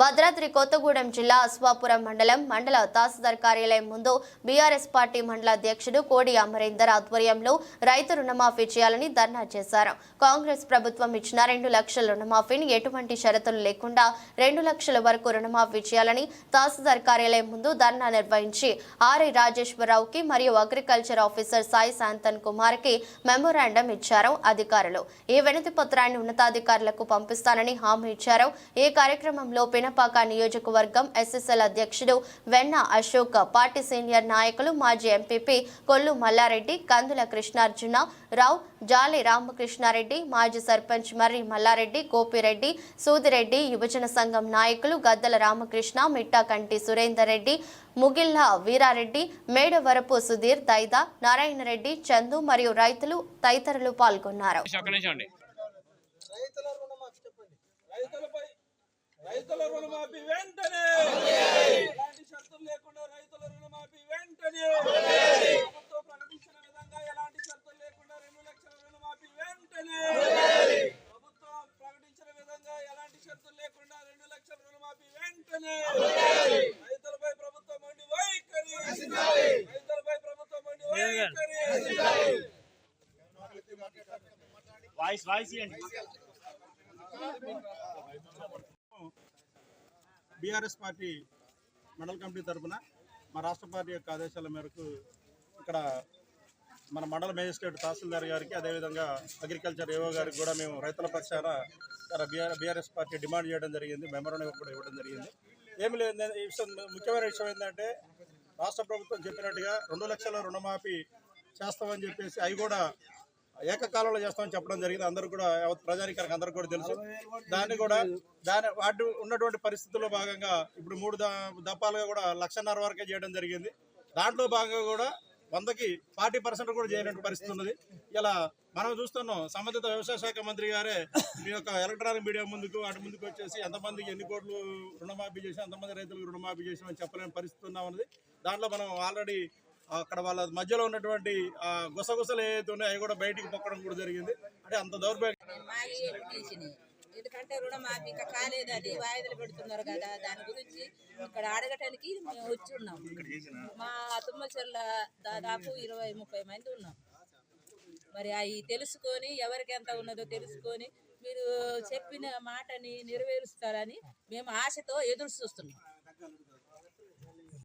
భద్రాద్రి కొత్తగూడెం జిల్లా అశ్వాపురం మండలం మండల తహసీల్దార్ కార్యాలయం ముందు బీఆర్ఎస్ పార్టీ మండల అధ్యక్షుడు కోడి అమరేందర్ ఆధ్వర్యంలో రైతు రుణమాఫీ చేయాలని ధర్నా చేశారు. కాంగ్రెస్ ప్రభుత్వం ఇచ్చిన రెండు లక్షల రుణమాఫీని ఎటువంటి షరతులు లేకుండా రెండు లక్షల వరకు రుణమాఫీ చేయాలని తహసీల్దార్ కార్యాలయం ముందు ధర్నా నిర్వహించి ఆర్ఐ రాజేశ్వరరావుకి మరియు అగ్రికల్చర్ ఆఫీసర్ సాయి శాంతన్ కుమార్కి మెమోరాండం ఇచ్చారు అధికారులు. ఈ వినతి పత్రాన్ని ఉన్నతాధికారులకు పంపిస్తానని హామీ ఇచ్చారు. ఈ కార్యక్రమంలో పినపాక నియోజకవర్గం ఎస్ఎస్ఎల్ అధ్యక్షుడు వెన్న అశోక్ పార్టీ సీనియర్ నాయకులు మాజీ ఎంపీపీ కొల్లు మల్లారెడ్డి కందుల కృష్ణార్జున రావు జాలి రామకృష్ణారెడ్డి మాజీ సర్పంచ్ మర్రి మల్లారెడ్డి గోపిరెడ్డి సూదిరెడ్డి యువజన సంఘం నాయకులు గద్దల రామకృష్ణ మిట్టా కంటి సురేందర్ రెడ్డి ముగిల్లా వీరారెడ్డి మేడవరపు సుధీర్ దైదా నారాయణరెడ్డి చందు మరియు రైతులు తదితరులు పాల్గొన్నారు ఒక్క నిమిషం అండి రైతుల రుణమాఫీ చెప్పండి రైతులపై రైతుల రుణమాఫీ వెంటనే! ఎలాంటి షరతులు లేకుండా రైతుల రుణమాఫీ వెంటనే! ప్రభుత్వం ప్రకటించిన విధంగా ఎలాంటి షరతులు లేకుండా రెండు లక్షల రుణమాఫీ వెంటనే! ప్రభుత్వం ప్రకటించిన విధంగా ఎలాంటి షరతులు లేకుండా రెండు లక్షల రుణమాఫీ వెంటనే! రైతులపై ప్రభుత్వం మొండి వైఖరి! రైతులపై ప్రభుత్వం మొండి వైఖరి! వాయిస్ వాయిస్ ఇవ్వండి బీఆర్ఎస్ పార్టీ మండల కమిటీ తరఫున మా రాష్ట్ర పార్టీ యొక్క ఆదేశాల మేరకు ఇక్కడ మన మండల మేజిస్ట్రేట్ తహసీల్దార్ గారికి అదేవిధంగా అగ్రికల్చర్ ఏవో గారికి కూడా మేము రైతుల పక్షాన బీఆర్ బీఆర్ఎస్ పార్టీ డిమాండ్ చేయడం జరిగింది మెమోరాండం కూడా ఇవ్వడం జరిగింది. ఏమి లేదు ఈ విషయం ముఖ్యమైన విషయం ఏంటంటే రాష్ట్ర ప్రభుత్వం చెప్పినట్టుగా రెండు లక్షల రుణమాఫీ చేస్తామని చెప్పేసి అవి కూడా ఏకకాలంలో చేస్తామని చెప్పడం జరిగింది. అందరూ కూడా యావత్ ప్రజానికానికి అందరూ కూడా తెలుసు. దాన్ని కూడా దాని వాటి ఉన్నటువంటి పరిస్థితుల్లో భాగంగా ఇప్పుడు మూడు దప్పాలుగా కూడా లక్షన్నర వరకే చేయడం జరిగింది. దాంట్లో భాగంగా కూడా వందకి ఫార్టీ పర్సెంట్ కూడా చేయనటువంటి పరిస్థితి ఉన్నది. ఇలా మనం చూస్తున్నాం సంబంధిత వ్యవసాయ శాఖ మంత్రి గారే మీ యొక్క ఎలక్ట్రానిక్ మీడియా ముందుకు వాటి ముందుకు వచ్చేసి ఎంతమందికి ఎన్ని కోట్లు రుణమాఫీ చేసి ఎంతమంది రైతులకు రుణమాఫీ చేసామని చెప్పలేని పరిస్థితి ఉన్నామన్నది దాంట్లో మనం ఆల్రెడీ అక్కడ వాళ్ళ మధ్యలో ఉన్నటువంటి గుసగుసలు ఏవైతే ఉన్నాయో అవి కూడా బయటికి పొక్కడం కూడా జరిగింది. అంటే అంత దౌర్భాగ్యం ఎందుకంటే రుణమాఫీ ఇంకా కాలేదు అది. వాయిదాలు పెడుతున్నారు కదా దాని గురించి ఇక్కడ అడగటానికి మేము వచ్చి ఉన్నాం. మా తుమ్మచెర్ల దాదాపు ఇరవై ముప్పై మంది ఉన్నాం. మరి అవి తెలుసుకొని ఎవరికి ఎంత ఉన్నదో తెలుసుకొని మీరు చెప్పిన మాటని నెరవేరుస్తారని మేము ఆశతో ఎదురు చూస్తున్నాం.